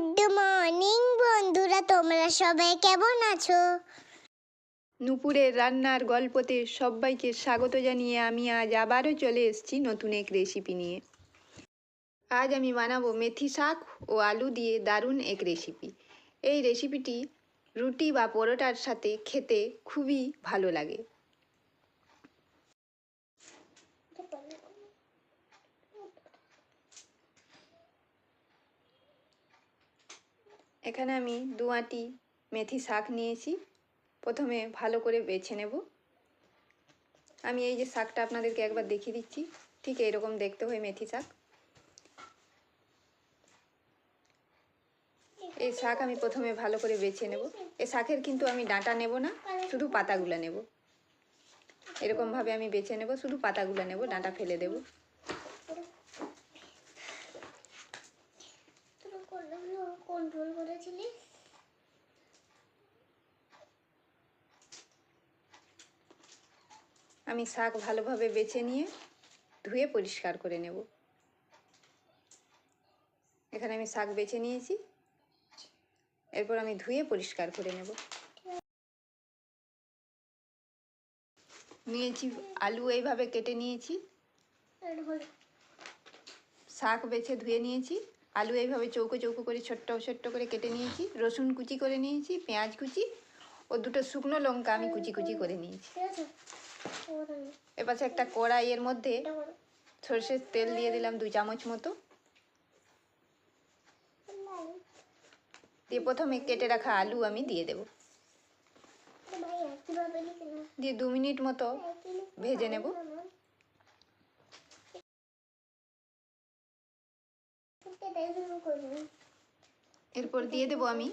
Good morning বন্ধুরা। তোমরা সবাই কেমন আছো? নুপুরের রান্নার গল্পতে সবাইকে স্বাগত জানিয়ে আমি আজ আবারও চলে এসেছি নতুন এক রেসিপি নিয়ে। আজ আমি বানাবো মেথি শাক ও আলু দিয়ে দারুণ এক রেসিপি এই রেসিপিটি রুটি বা পরোটার সাথে খেতে খুবই ভালো লাগে। এখানে আমি দু আঁটি মেথি শাক নিয়েছি। প্রথমে ভালো করে বেছে নেব। আমি এই যে শাকটা আপনাদেরকে একবার দেখিয়ে দিচ্ছি। ঠিক এরকম দেখতে হয় মেথি শাক। এই শাক আমি প্রথমে ভালো করে বেছে নেব। এই শাকের কিন্তু আমি ডাঁটা নেব না, শুধু পাতাগুলো নেব। এরকমভাবে আমি বেছে নেব, শুধু পাতাগুলো নেব, ডাঁটা ফেলে দেব। আমি শাক ভালোভাবে বেছে নিয়ে ধুয়ে পরিষ্কার করে নেব। এখানে আমি শাক বেছে নিয়েছি। এরপর আমি ধুয়ে পরিষ্কার করে নেব। নিয়েছি আলু এইভাবে কেটে নিয়েছি। শাক বেছে ধুয়ে নিয়েছি। আলু এইভাবে চৌকো চৌকো করে, ছোট্ট ছোট্ট করে কেটে নিয়েছি। রসুন কুচি করে নিয়েছি, পেঁয়াজ কুচি ও দুটো শুকনো লঙ্কা আমি কুচি কুচি করে নিয়েছি। এপাশে একটা কড়াইয়ের মধ্যে সর্ষের তেল দিয়ে দিলাম দুই চামচ মতো। দিয়ে প্রথমে কেটে রাখা আলু আমি দিয়ে দেব। দিয়ে দু মিনিট মতো ভেজে নেব। এরপর দিয়ে দেব আমি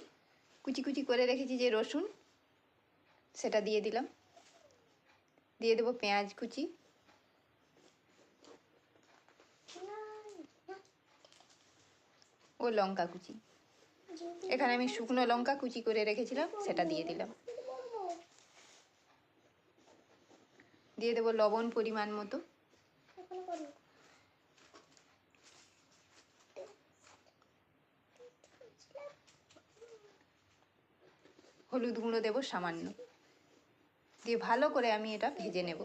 কুচি কুচি করে রেখেছি যে রসুন সেটা দিয়ে দিলাম। দিয়ে দেবো পেঁয়াজ কুচি। ও লঙ্কা কুচি। এখানে আমি শুকনো লঙ্কা কুচি করে রেখেছিলাম, সেটা দিয়ে দিলাম। দিয়ে দেবো লবণ পরিমাণ মতো। হলুদ গুঁড়ো দেবো সামান্য। দিয়ে ভালো করে আমি এটা ভেজে নেব।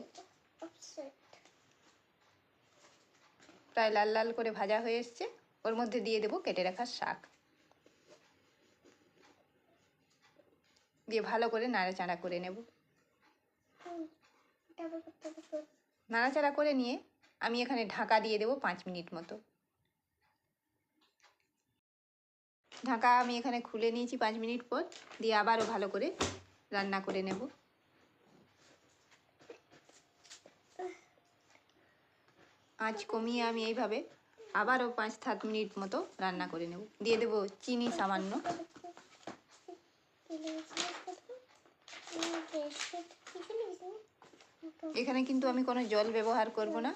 প্রায় লাল লাল করে ভাজা হয়ে এসছে। ওর মধ্যে দিয়ে দেব কেটে রাখা শাক। দিয়ে ভালো করে নাড়াচাড়া করে নেব। নাড়াচাড়া করে নিয়ে আমি এখানে ঢাকা দিয়ে দেব পাঁচ মিনিট মতো। ঢাকা আমি এখানে খুলে নিয়েছি পাঁচ মিনিট পর। দিয়ে আবারও ভালো করে রান্না করে নেব। আঁচ কমিয়ে আমি এইভাবে আবারও পাঁচ সাত মিনিট মতো রান্না করে নেব। দিয়ে দেব চিনি সামান্য? এখানে কিন্তু আমি কোনো জল ব্যবহার করব না।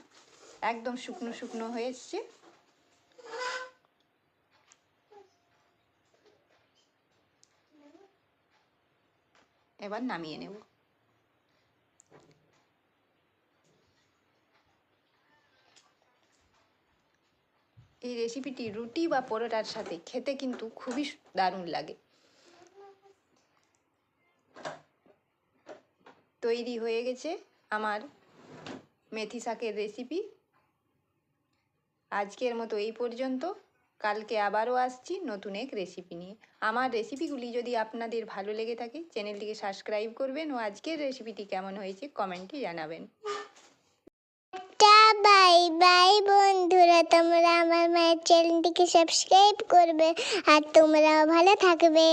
একদম শুকনো শুকনো হয়ে এসছে। এবার নামিয়ে নেব। এই রেসিপিটি রুটি বা পরোটার সাথে খেতে কিন্তু খুবই দারুণ লাগে। তৈরি হয়ে গেছে আমার মেথি শাকের রেসিপি আজকের মতো এই পর্যন্ত। কালকে আবারও আসছি নতুন এক রেসিপি নিয়ে। আমার রেসিপিগুলি যদি আপনাদের ভালো লেগে থাকে, চ্যানেলটিকে সাবস্ক্রাইব করবেন ও আজকের রেসিপিটি কেমন হয়েছে কমেন্টে জানাবেন। বাই বাই বন্ধুরা তোমরা আমার মায়ের চ্যানেলটিকে সাবস্ক্রাইব করবে আর তোমরাও ভালো থাকবে।